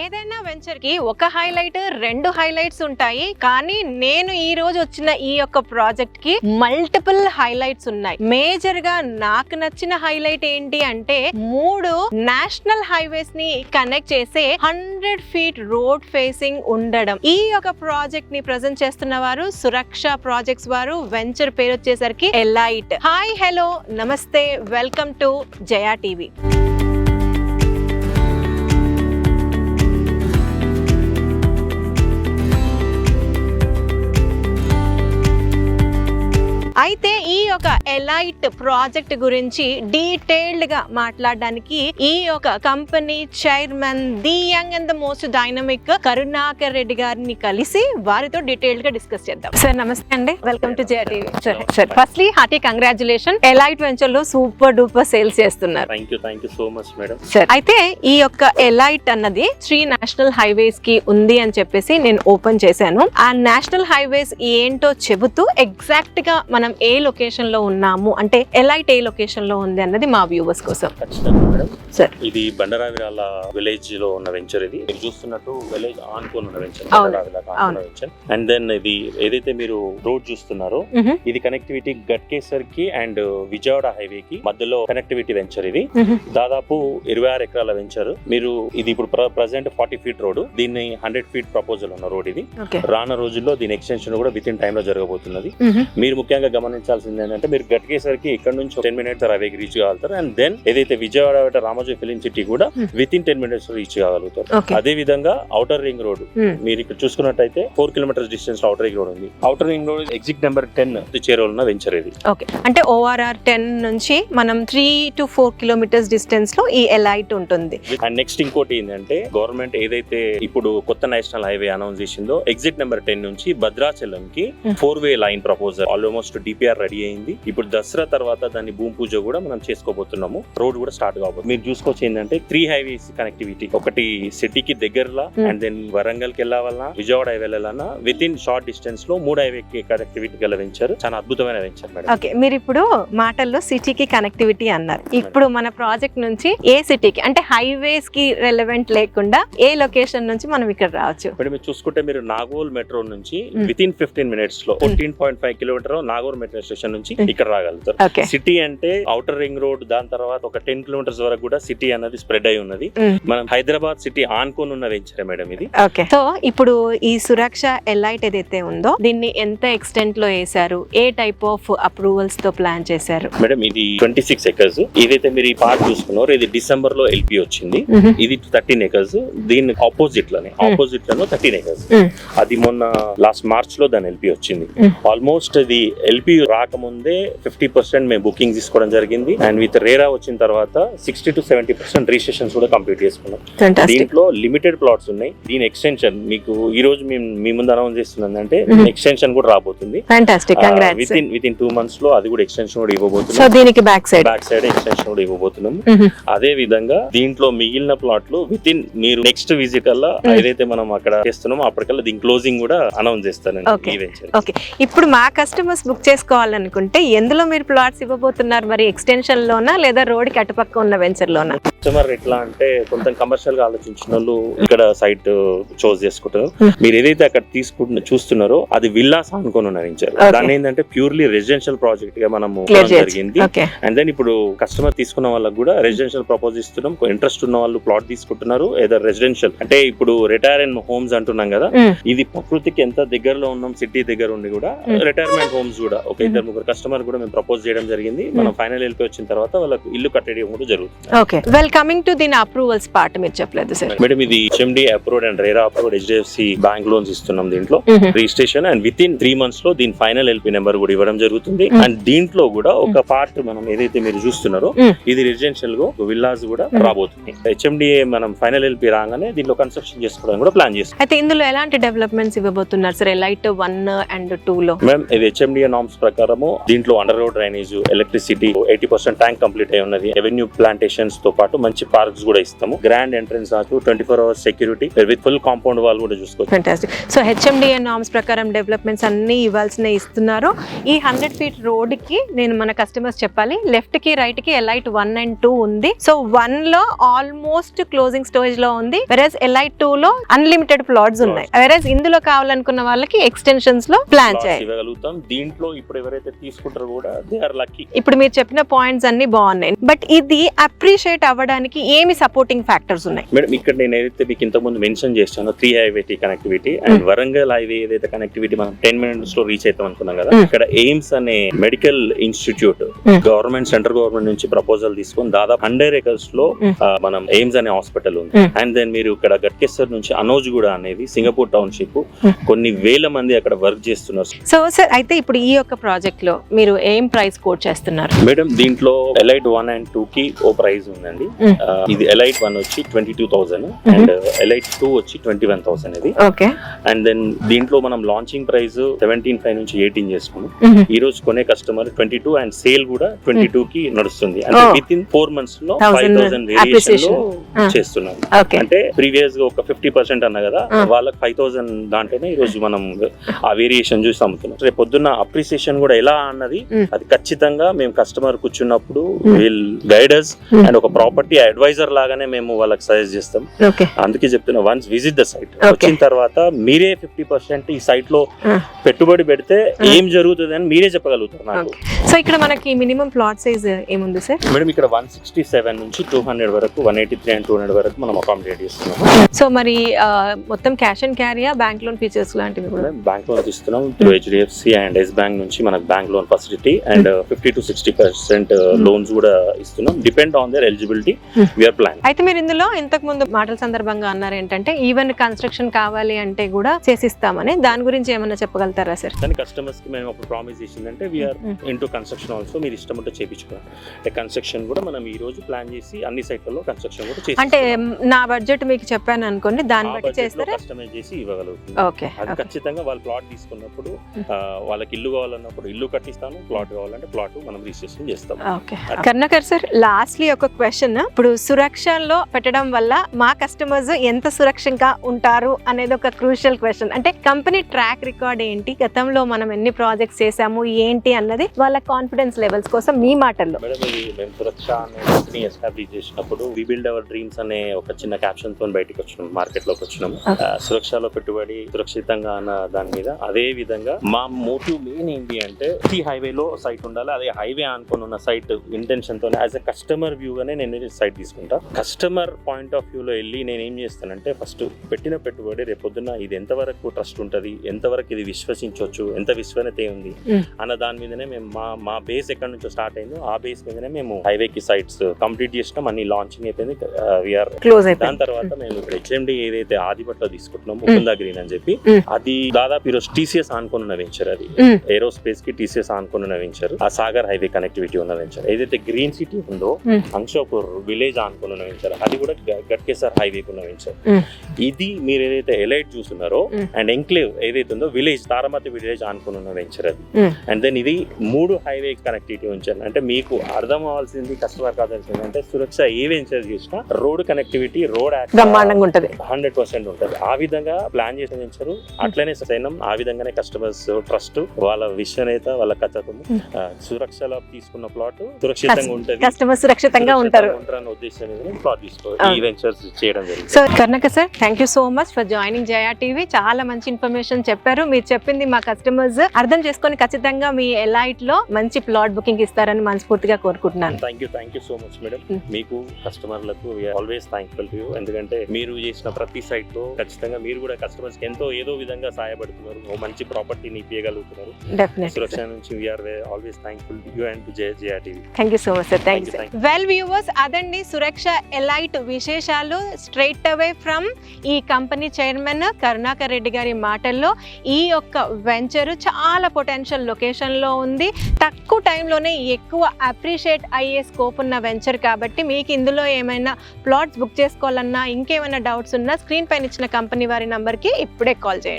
ఏదైనా వెంచర్కి ఒక హైలైట్ రెండు హైలైట్స్ ఉంటాయి. కానీ నేను ఈ రోజు వచ్చిన ఈ యొక్క ప్రాజెక్ట్కి మల్టిపుల్ హైలైట్స్ ఉన్నాయి. మేజర్గా నాకు నచ్చిన హైలైట్ ఏంటి అంటే మూడు నేషనల్ హైవేస్ని కనెక్ట్ చేసే హండ్రెడ్ ఫీట్ రోడ్ ఫేసింగ్ ఉండడం. ఈ యొక్క ప్రాజెక్ట్ని ప్రజెంట్ చేస్తున్న వారు సురక్ష ప్రాజెక్ట్స్ వారు. వెంచర్ పేరు వచ్చేసరికి ఎలైట్. హాయ్ హలో నమస్తే వెల్కమ్ టు జయా టీవీ. అయితే ఈ యొక్క ఎలైట్ ప్రాజెక్ట్ గురించి డీటెయిల్డ్గా మాట్లాడడానికి ఈ యొక్క company chairman the young and the most dynamic Karunakar Reddy గారిని కలిసి వారితో డీటెయిల్డ్గా డిస్కస్ చేద్దాం. సార్ నమస్తే అండి. Welcome to J TV sir sir firstly hearty congratulation elite వెంచర్లో సూపర్ డూపర్ సేల్స్ చేస్తున్నారు. సో మచ్ మేడం సార్ అయితే ఈ యొక్క ఎలైట్ అన్నది త్రీ నేషనల్ హైవేస్కి ఉంది అని చెప్పేసి నేను ఓపెన్ చేశాను. ఆ నేషనల్ హైవేస్ ఏంటో చెబుతూ ఎగ్జాక్ట్గా మనం ఏ లొకేషన్ లో ఉన్నాము. అంటే ఎలైట్ ఏ లొకేషన్లో ఉంది అన్నది మా వ్యూవర్స్ కోసం. ఖచ్చితంగా మేడం. సార్ ఇది బండరావిరాల విలేజ్లో ఉన్న వెంచర్ ఇది. మీరు చూస్తున్నట్టు విలేజ్ ఆనుకొని ఉన్న venture. Bandaravirala. Venture and then ఇది ఏదైతే మీరు రోడ్ చూస్తున్నారో. ఇది కనెక్టివిటీ గట్కేసర్కి అండ్ విజయవాడ హైవే కి మధ్యలో కనెక్టివిటీ వెంచర్ ఇది. దాదాపు ఇరవై ఆరు ఎకరాల వెంచర్ మీరు ఇది ఇప్పుడు ప్రజెంట్ ఫార్టీ ఫీట్ రోడ్ దీన్ని హండ్రెడ్ ఫీట్ ప్రపోజల్ ఉన్న రోడ్ ఇది. రానున్న రోజుల్లో దీని ఎక్స్టెన్షన్ కూడా విత్ ఇన్ టైమ్లో జరగబోతున్నది. మీరు ముఖ్యంగా గమనించాల్సింది ఏంటంటే మీరు గట్కేసరికి ఇక్కడ నుంచి టెన్ మినిట్స్ హైవేకి రీచ్ కాగలుగుతారు. అండ్ దెన్ ఏదైతే విజయవాడ రామోజీ ఫిలిం సిటీ కూడా. Within ten minutes reach కాగలుగుతారు. అదే విధంగా అవుటర్ రింగ్ రోడ్. మీరు ఇక్కడ చూసుకున్నట్టయితే four kilometers distance outer ring road ఉంది. Outer ring road exit number ten చేరువలున్న venture ఇది. ఓకే అంటే ఓఆర్ఆర్ టెన్ నుంచి మనం త్రీ టు ఫోర్ కిలోమీటర్స్ డిస్టెన్స్లో ఈ ఎలైట్ ఉంటుంది. అండ్ నెక్స్ట్ ఇంకోటి ఏంటంటే గవర్నమెంట్ ఏదైతే ఇప్పుడు కొత్త నేషనల్ హైవే అనౌన్స్ చేసిందో ఎగ్జిట్ నెంబర్ టెన్ నుంచి భద్రాచలం కి. Four way lane proposal almost DPR ready అయింది. ఇప్పుడు దసరా తర్వాత దాని భూమి పూజ కూడా మనం చేసుకోబోతున్నాము. రోడ్ కూడా స్టార్ట్ కాబోతుంది. మీరు చూసుకోవచ్చు ఏంటంటే త్రీ హైవేస్ కనెక్టివిటీ ఒకటి సిటీకి దగ్గరలో Hmm. అండ్ దెన్ వరంగల్కి వెళ్ళాలన్నా విజయవాడ వెళ్ళాలన్నా విత్ ఇన్ షార్ట్ డిస్టెన్స్లో మూడు హైవే కి కనెక్టివిటీ గల వెంచర్ చాలా అద్భుతమైన వెంచర్ మేడం ఓకే మీరు ఇప్పుడు మాటల్లో సిటీకి కనెక్టివిటీ అన్నారు. ఇప్పుడు మన ప్రాజెక్ట్ నుంచి ఏ సిటీకి అంటే హైవేస్కి రెలవెంట్ లేకుండా ఏ లొకేషన్ నుంచి మనం ఇక్కడ రావచ్చు? ఇప్పుడు మీరు చూసుకుంటే మీరు నాగోల్ మెట్రో నుంచి Hmm. విత్ ఇన్ ఫిఫ్టీన్ మినిట్స్లో fourteen point five kilometre Nagole metro station నుంచి Hmm. ఇక్కడ రాగలుగుతారు. సిటీ అంటే అవుటర్ రింగ్ రోడ్ దాని తర్వాత ఒక టెన్ కిలోమీటర్స్ వరకు కూడా సిటీ అన్నది స్ప్రెడ్ అయి ఉన్నది. మనం హైదరాబాద్ సిటీ ఆనుకొని ఉన్న వెంచరే మేడం ఇది. ఓకే. సో ఇప్పుడు ఈ సురక్ష ఎలైట్ ఏదైతే ఉందో దీన్ని ఎంత ఎక్స్టెంట్లో వేశారు? ఏ టైప్ ఆఫ్ అప్రూవల్స్తో ప్లాన్ చేశారు? మేడం ఇది ట్వంటీ సిక్స్ ఎకర్స్ ఏదైతే మీరు ఈ పార్ట్ చూసుకున్నారో ఇది డిసెంబర్లో ఎల్పి వచ్చింది. ఇది థర్టీన్ ఎకర్స్ దీని ఆపోజిట్లోనే. ఆపోజిట్లోనే థర్టీన్ ఎకర్స్. అది మొన్న లాస్ట్ మార్చ్లో దాని ఎల్పి వచ్చింది. ఆల్మోస్ట్ ఇది ఎల్పి రాకముందే ఫిఫ్టీ పర్సెంట్ మేము బుకింగ్ తీసుకోవడం జరిగింది. అండ్ విత్ రేరా వచ్చిన తర్వాత sixty to seventy percent registrations కూడా కంప్లీట్ చేసుకున్నాం. దీంట్లో లిమిటెడ్ ప్లాట్స్ ఉన్నాయి. దీని ఎక్స్టెన్షన్ మీకు ఈ రోజు మేము మీ ముందు అనౌన్స్ చేస్తున్నాం. అంటే. ఎక్స్టెన్షన్ కూడా రాబోతుంది. Within within two మంత్స్లో అది కూడా ఎక్స్టెన్షన్ కూడా సో ఇవ్వబోతున్నాం దీనికి back side back side extension కూడా ఇవ్వబోతున్నాం. అదే విధంగా దీంట్లో మిగిలిన ప్లాట్లు విత్ ఇన్ మీరు నెక్స్ట్ విజిట్ అలా. ఏదైతే మనం అక్కడ చేస్తున్నామో అప్పటికల్లా దీని క్లోజింగ్ కూడా అనౌన్స్ ఓకే ఇప్పుడు మా కస్టమర్స్ బుక్ చేసుకోవాలనుకుంటే ఎందులో మీరు ప్లాట్స్ ఇవ్వబోతున్నారు? మరి ఎక్స్టెన్షన్ లోనా లేదా రోడ్కి అటుపక్క ఉన్న వెంచర్ లోనా? కస్టమర్ ఎట్లా అంటే కొంత కమర్షియల్గా ఆలోచించిన వాళ్ళు ఇక్కడ సైట్ చోజ్ చేసుకుంటారు. Hmm. మీరు ఏదైతే అక్కడ తీసుకుంటు చూస్తున్నారో అది విల్లాస్ అనుకుని Okay. దాన్ని ఏంటంటే ప్యూర్లీ రెసిడెన్షియల్ ప్రాజెక్ట్గా మనం క్లియర్ ఇవ్వడం చేయొచ్చు జరిగింది. అండ్ దెన్ ఇప్పుడు కస్టమర్ తీసుకున్న వాళ్ళకి కూడా రెసిడెన్షియల్ ప్రపోజ్ ఇస్తున్నాం ఇంట్రెస్ట్ ఉన్న వాళ్ళు ప్లాట్ తీసుకుంటున్నారు. ఏదో రెసిడెన్షియల్ అంటే ఇప్పుడు రిటైర్ అండ్ హోమ్స్ అంటున్నాం కదా. ఇది ప్రకృతికి ఎంత దగ్గరలో ఉన్నాం సిటీ దగ్గర ఉండి కూడా. రిటైర్మెంట్ హోమ్స్ కూడా. ఒక ఇద్దరు ముగ్గురు కస్టమర్ కూడా మేము ప్రపోజ్ చేయడం జరిగింది. మనం ఫైనల్ వెళ్ళి వచ్చిన తర్వాత వాళ్ళకి ఇల్లు కట్టడం కూడా జరుగుతుంది. ఓకే. వెల్ కమింగ్ టు దీని అప్రూవల్స్ పార్ట్ మీరు చెప్పలేదు సార్ మేడం ఇది HMD approved and RERA approved HDFC bank loans ఇస్తున్నాం దీంట్లో. Registration and within three మంత్స్లో దీని ఫైనల్ ఎల్పి నెంబర్ కూడా ఇవ్వడం జరుగుతుంది. అండ్ దీంట్లో కూడా ఒక పార్ట్ మనం ఏదైతే మీరు చూస్తున్నారో. ఇది రెసిడెన్షియల్గా విల్లాస్ కూడా. రాబోతుంది. హెచ్ఎండిఏ మనం ఫైనల్ ఎల్పి రాగానే దీంట్లో కన్స్ట్రక్షన్ చేసుకోవడానికి కూడా ప్లాన్ చేస్తాం. అయితే ఇందులో ఎలాంటి డెవలప్మెంట్స్ ఇవ్వబోతున్నారు sir elite one and two లో. మ్యామ్ ఇది హెచ్ఎండిఏ నామ్స్ ప్రకారము దీంట్లో under road drainage electricity eighty percent tank complete అయి ఉన్నది. రెవెన్యూ ప్లాంటేషన్స్తో పాటు మంచి పార్క్స్ కూడా ఇస్తాము. గ్రాండ్ ఎంట్రన్స్ నాకు twenty four hours security with full compound wall కూడా చూసుకోవచ్చు. ఫెంటాస్టిక్ సో హెచ్ఎండిఏ నామ్స్ ప్రకారం డెవలప్మెంట్స్ అన్ని ఇవ్వాల్సిన ఇస్తున్నారు. ఈ హండ్రెడ్ ఫీట్ రోడ్కి నేను మన కస్టమర్స్ చెప్పాలి. లెఫ్ట్కి రైట్కి ఎలైట్ వన్ అండ్ టూ ఉంది. సో వన్లో ఆల్మోస్ట్ క్లోజింగ్ స్టోరేజ్లో ఉంది. వెరస్ ఎలైట్ టూ లో అన్లిమిటెడ్ ప్లాట్స్ ఉన్నాయి. వెరస్ ఇందులో కావాలనుకున్న వాళ్ళకి ఎక్స్టెన్షన్స్లో ప్లాన్ ఇవ్వగలుగుతాం. దీంట్లో ఇప్పుడు ఎవరైతే తీసుకుంటారో కూడా దే ఆర్ లక్కీ ఇప్పుడు మీరు చెప్పిన పాయింట్స్ అన్ని బాగున్నాయి బట్ ఇది అప్రిషియేట్ అవ్వడానికి ఏమి సపోర్టింగ్ ఫ్యాక్టర్స్ ఉన్నాయి మేడం ఇక్కడ నేను ఏదైతే మీకు ఇంతకుముందు మెన్షన్ చేశానో three highway connectivity and Warangal highway ఏదైతే కనెక్టివిటీ మనం టెన్ మినిట్స్లో రీచ్ అవుతాం అనుకున్నాం కదా Mm. ఇక్కడ ఎయిమ్స్ అనే medical institute. Government central government నుంచి ప్రపోజల్ తీసుకొని దాదాపు హండ్రెడ్ ఎకర్స్లో Mm. ఆ, మనం ఎయిమ్స్ అనే హాస్పిటల్ ఉంది. అండ్ దెన్ మీరు ఇక్కడ గట్కేశ్వర్ నుంచి అనోజ్ కూడా అనేది సింగపూర్ టౌన్షిప్. కొన్ని వేల మంది అక్కడ వర్క్ చేస్తున్నారు సో సార్ అయితే ఇప్పుడు ఈ యొక్క ప్రాజెక్ట్లో మీరు ఏం ప్రైస్ కోట్ చేస్తున్నారు? మేడం దీంట్లో ఎలైట్ వన్ అండ్ టూ కి ఓ ప్రైస్ ఉందండి. ఇది ఎలైట్ వన్ వచ్చి twenty two thousand and elite two వచ్చి ట్వంటీ వన్ థౌసండ్ ఇది. ఓకే. అండ్ దెన్ దీంట్లో మనం లాంచింగ్ ప్రైస్ సెవెంటీన్ ఫైవ్ నుంచి ఎయిటీన్ చేసుకున్నాం. ఈ రోజు కొనే customer twenty two and sale కూడా ట్వంటీ టూ కి నడుస్తుంది. అంటే Oh. విత్ ఇన్ ఫోర్ మంత్స్లో 1000 ఫైవ్ థౌసండ్ వేరియేషన్. లో. చేస్తున్నాం. అంటే ప్రీవియస్గా ఒక ఫిఫ్టీ పర్సెంట్ అన్న కదా. వాళ్ళకి ఫైవ్ థౌసండ్ దాంట్లోనే ఈ రోజు మనం ఆ వేరియేషన్ చూసి అమ్ముతున్నాం. రేపు పొద్దున్న అప్రిసియేషన్ కూడా ఎలా అన్నది. అది ఖచ్చితంగా మేము కస్టమర్ కూర్చున్నప్పుడు. Will guiders. అండ్ ఒక ప్రాపర్టీ అడ్వైజర్ లాగానే మేము వాళ్ళకి సజెస్ట్ చేస్తాం ఓకే అందుకే చెప్తున్నా వన్స్ విజిట్ ద సైట్. వచ్చిన తర్వాత మీరే ఫిఫ్టీ పర్సెంట్ ఈ సైట్లో. పెట్టుబడి పెడితే. ఏం జరుగుతుంది అని మీరే చెప్పగలుగుతారు నాకు సో ఇక్కడ మనకి మినిమం ప్లాట్ సైజ్ ఏముంది సార్ మేడం ఇక్కడ వన్ సిక్స్టీ సెవెన్ నుంచి టూ హండ్రెడ్ వరకు one eighty three and two hundred వరకు మనం అకామిడేట్ చేస్తున్నాం సో మరి మొత్తం క్యాష్ అండ్ క్యారియా బ్యాంక్ లోన్ ఫీచర్స్ లాంటివి కూడా బ్యాంక్ లోన్ ఇస్తున్నాం through HDFC and yes bank నుంచి మనకు bank loan facility and fifty to sixty percent loans కూడా ఇస్తున్నాం. Depend on their eligibility. VR plan అయితే మీరు ఇందులో ఇంతకు ముందు మాటల సందర్భంగా అన్నారు ఏంటంటే ఈవెన్ కన్స్ట్రక్షన్ కావాలి అంటే కూడా చేసిస్తామని దాని గురించి ఏమన్నా చెప్పగలుగుతారా సార్ కానీ కస్టమర్స్కి మేము అప్పుడు ప్రామిస్ చేసిందంటే వీఆర్. ఇంటూ కన్స్ట్రక్షన్ ఆల్సో మీరు ఇష్టం ఉంటే చేయించుకోవాలి అంటే కన్స్ట్రక్షన్ కూడా మనం ఈ రోజు ప్లాన్ చేసి అన్ని సైట్లలో కన్స్ట్రక్షన్ కూడా చేసి అంటే నా బడ్జెట్ మీకు చెప్పాను అనుకోండి దాన్ని బట్టి చేస్తారా? కస్టమైజ్ చేసి ఇవ్వగలుగుతుంది ఓకే అది ఖచ్చితంగా వాళ్ళు ప్లాట్ తీసుకున్నప్పుడు Hmm. వాళ్ళకి ఇల్లు కావాలన్నప్పుడు ఇల్లు కట్టిస్తాను ప్లాట్ కావాలంటే ప్లాట్ మనం రిజిస్ట్రేషన్ చేస్తాం. ఓకే. కర్ణకర్ సార్ లాస్ట్లీ ఒక క్వశ్చన్ ఇప్పుడు సురక్షలో పెట్టడం వల్ల మా కస్టమర్స్ ఎంత సురక్షంగా ఉంటారు అనేది ఒక క్రూషియల్ క్వశ్చన్ అంటే కంపెనీ ట్రాక్ రికార్డ్ ఏంటి? గతంలో మనం ఎన్ని ప్రాజెక్ట్స్ చేసాము ఏంటి అన్నది వాళ్ళ కాన్ఫిడెన్స్ లెవెల్స్ కోసం మీ మాటల్లో. మేడం ఇది మేము సురక్ష అనే కంపెనీ ఎస్టాబ్లిష్ చేసినప్పుడు వి బిల్డ్ అవర్ డ్రీమ్స్ అనే ఒక చిన్న క్యాప్షన్తో బయటకు వచ్చినాం మార్కెట్లోకి వచ్చినాం. Okay. ఆ, సురక్షలో పెట్టుబడి సురక్షితంగా అన్న దాని మీద. అదే విధంగా మా మోటివ్ మెయిన్ ఏంటి అంటే ఈ హైవే లో సైట్ ఉండాలి. అదే హైవే అనుకుని ఉన్న సైట్ ఇంటెన్షన్తో యాజ్ ఎ కస్టమర్ వ్యూ గానే నేను సైట్ తీసుకుంటా. కస్టమర్ పాయింట్ ఆఫ్ వ్యూ లో వెళ్ళి నేను ఏం చేస్తానంటే ఫస్ట్ పెట్టిన పెట్టుబడి రేపు పొద్దున్న ఇది ఎంతవరకు ట్రస్ట్ ఉంటది? ఎంతవరకు ఇది విశ్వసించవచ్చు ఎంత విశ్వనత ఉంది. అన్న దాని మీదనే మేము మా మా బేస్ ఎక్కడి నుంచో స్టార్ట్ అయిందో ఆ బేస్ మీదనే మేము హైవే కి సైట్స్ కంప్లీట్ చేసినాం. అన్ని లాంచింగ్ అయిపోయింది. విఆర్ క్లోజ్ దాని తర్వాత మేము ఇప్పుడు హెచ్ఎండి ఏదైతే ఆదిపట్లో తీసుకుంటున్నాం ముకుందా గ్రీన్ అని చెప్పి. అది దాదాపు ఈరోజు టీసీఎస్ ఆనుకుని ఉన్న వెంచర్ అది. ఏరోస్పేస్కి టీసీఎస్ ఆనుకుని ఉన్న వెంచర్ ఆ సాగర్ హైవే కనెక్టివిటీ ఉన్న వెంచర్ ఏదైతే గ్రీన్ సిటీ ఉందో. అంక్షోపూర్ విలేజ్ ఆనుకుని ఉన్న వెంచర్ అది కూడా గట్కేసర్ హైవే ఉన్న వెంచర్ Mm. ఇది మీరు ఏదైతే ఎలైట్ చూస్తున్నారో. అండ్ ఎంక్లేవ్ ఏదైతే ఉందో విలేజ్ తారమతి విలేజ్ ఆనుకుని వెంచర్ అది. అండ్ దెన్ ఇది మూడు హైవే కనెక్టివిటీ ఉంచాను అంటే మీకు అర్థం అవ్వాల్సింది కస్టమర్ కావాల్సింది అంటే సురక్ష ఏ వెంచర్ చేసినా రోడ్ కనెక్టివిటీ రోడ్ బ్రహ్మాండంగా ఉంటది. హండ్రెడ్ పర్సెంట్ ఉంటుంది. ఆ విధంగా ప్లాన్ చేసిన వెంచరు అట్లనే సైనం ఆ విధంగానే కస్టమర్స్ ట్రస్ట్ వాళ్ళ విశ్వనేత వాళ్ళ Hmm. ఆ, సురక్షలో తీసుకున్న ప్లాట్ సురక్షితంగా ఉంటుంది. కస్టమర్ సురక్షితంగా ఉంటారు. ఉంటారన్న ఉద్దేశం ప్లాట్ తీసుకో Ah. ఈ వెంచర్స్ చేయడం జరిగింది. So Karnakar sir thank you so much for joining Jaya TV చాలా మంచి ఇన్ఫర్మేషన్ చెప్పారు. మీరు చెప్పింది మా కస్టమర్స్ అర్థం చేసుకొని ఖచ్చితంగా మీ ఎలైట్లో మంచి ప్లాట్ బుకింగ్ ఇస్తారని మనస్ఫూర్తిగా కోరుకుంటున్నాను. Thank you thank you so much madam. మీకు కస్టమర్లకు ఆల్వేస్ థ్యాంక్ఫుల్ టు ఎందుకంటే మీరు చేసిన ప్రతి సైట్లో ఖచ్చితంగా మీరు కూడా కస్టమర్స్ ఎంతో ఏదో విధంగా సహాయపడుతున్నారు. మంచి ప్రాపర్టీని ఇప్పించగలుగుతున్నారు డెఫినెట్ సురక్ష నుంచి we are always thankful you and Jaya Jaya TV thank you so much sir thank you Thank you, well viewers అదండి సురక్ష ఎలైట్ విశేషాలు స్ట్రైట్ అవే ఫ్రమ్ ఈ కంపెనీ చైర్మన్ కరుణాకర్ రెడ్డి గారి మాటల్లో. ఈ యొక్క వెంచర్ చాలా పొటెన్షియల్ లొకేషన్లో ఉంది. తక్కువ టైంలోనే ఎక్కువ అప్రిషియేట్ అయ్యే స్కోప్ ఉన్న వెంచర్ కాబట్టి మీకు ఇందులో ఏమైనా ప్లాట్స్ బుక్ చేసుకోవాలన్నా ఇంకేమైనా డౌట్స్ ఉన్నా స్క్రీన్ పైన ఇచ్చిన కంపెనీ వారి నంబర్కి ఇప్పుడే కాల్ చేయండి.